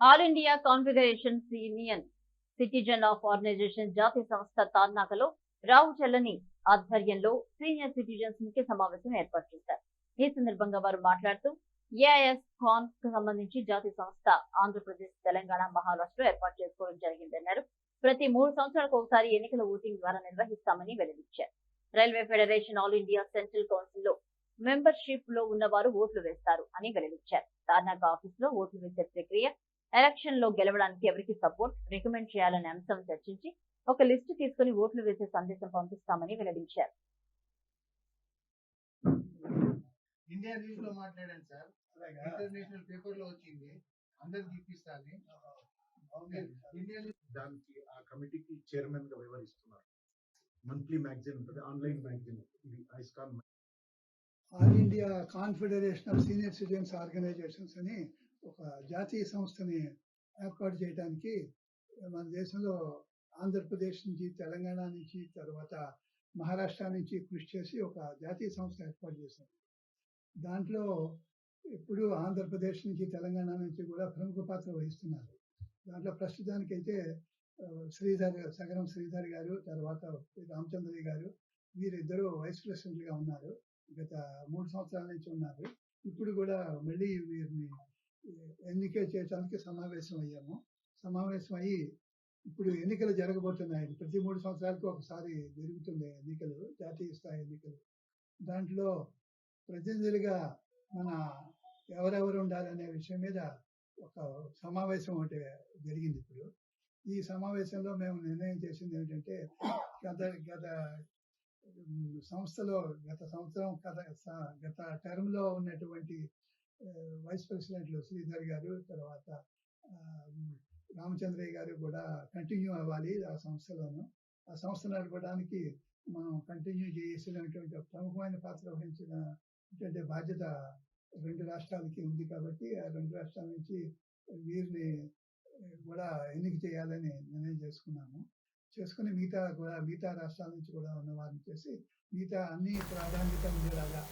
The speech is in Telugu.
All India configuration union citizen of organisation జాతీయ సంస్థ తాన్నాకలో రావు చెల్లని ఆధ్వర్యంలో సీనియర్ సిటిజన్స్ ముఖ్య సమావేశం ఏర్పాటు చేశారు. ఈ సందర్భంగా వారు మాట్లాడుతూ ఏఐఎస్ కాన్కు సంబంధించి జాతీయ సంస్థ ఆంధ్రప్రదేశ్ తెలంగాణ మహారాష్ట్ర ఏర్పాటు చేసుకోవడం జరిగిందన్నారు. ప్రతి మూడు సంవత్సరాలకు ఒకసారి ఎన్నికల ఓటింగ్ ద్వారా నిర్వహిస్తామని వెల్లడించారు. Railway federation all India central కౌన్సిల్లో మెంబర్షిప్లో ఉన్నవారు ఓట్లు వేస్తారు అని వెల్లడించారు. తార్నాక ఆఫీస్లో ఓట్లు వేసే ప్రక్రియ ఎలక్షన్లో గెలవడానికి ఎవరికి సపోర్ట్ రికమెండ్ చేయాలనే అంశం చర్చించి ఒక లిస్టు తీసుకుని ఓట్లు వేసే సందేశం పంపిస్తామని వెల్లడించారు. ఇండియా న్యూస్లో మాట్లాడాను సార్. ఇంటర్నేషనల్ పేపర్లో వచ్చింది. అందరికి ఇప్పిస్తాను ఇండియా న్యూస్ దానికి ఆ కమిటీకి చైర్మన్గా వ్యవహరిస్తున్నారు. మంత్లీ మ్యాగజైన్ ఉంటుంది ఆన్లైన్ మ్యాగజైన్ ఇది ఐస్కాన్ all India confederation of senior citizens organisations అని ఒక జాతీయ సంస్థని ఏర్పాటు చేయడానికి మన దేశంలో ఆంధ్రప్రదేశ్ నుంచి తెలంగాణ నుంచి తర్వాత మహారాష్ట్ర నుంచి కృషి చేసి ఒక జాతీయ సంస్థ ఏర్పాటు చేశారు. దాంట్లో ఇప్పుడు ఆంధ్రప్రదేశ్ నుంచి తెలంగాణ నుంచి కూడా ప్రముఖ పాత్ర వహిస్తున్నారు. దాంట్లో ప్రస్తుతానికైతే ఆ, శ్రీధర్ సగరం శ్రీధర్ గారు తర్వాత రామచంద్రయ్య గారు వీరిద్దరూ వైస్ ప్రెసిడెంట్గా ఉన్నారు. గత మూడు సంవత్సరాల నుంచి ఉన్నారు. ఇప్పుడు కూడా మళ్ళీ వీరిని ఎన్నిక చేయడానికి సమావేశం అయ్యాము సమావేశం అయ్యి ఇప్పుడు ఎన్నికలు జరగబోతున్నాయి. ప్రతి మూడు సంవత్సరాలకు ఒకసారి జరుగుతుంది ఎన్నికలు జాతీయ స్థాయి ఎన్నికలు. దాంట్లో ప్రతినిధులుగా మన ఎవరెవరు ఉండాలనే విషయం మీద ఒక సమావేశం ఒకటి జరిగింది ఇప్పుడు. ఈ సమావేశంలో మేము నిర్ణయం చేసింది ఏంటంటే గత గత సంస్థలో గత సంవత్సరం గత గత టర్మ్లో ఉన్నటువంటి వైస్ ప్రెసిడెంట్లు శ్రీధర్ గారు తర్వాత రామచంద్రయ్య గారు కూడా కంటిన్యూ అవ్వాలి ఆ సంస్థలోను. ఆ సంస్థ నడపడానికి మనం కంటిన్యూ చేసినటువంటి ప్రముఖమైన పాత్ర వహించిన అంటే బాధ్యత రెండు రాష్ట్రాలకి ఉంది కాబట్టి ఆ రెండు రాష్ట్రాల నుంచి వీరిని కూడా ఎన్నిక చేయాలని నిర్ణయం చేసుకున్నాము. చేసుకుని మిగతా కూడా మిగతా రాష్ట్రాల నుంచి కూడా ఉన్న వారిని చేసి మిగతా అన్ని ప్రాధాన్యత ఉండేలాగా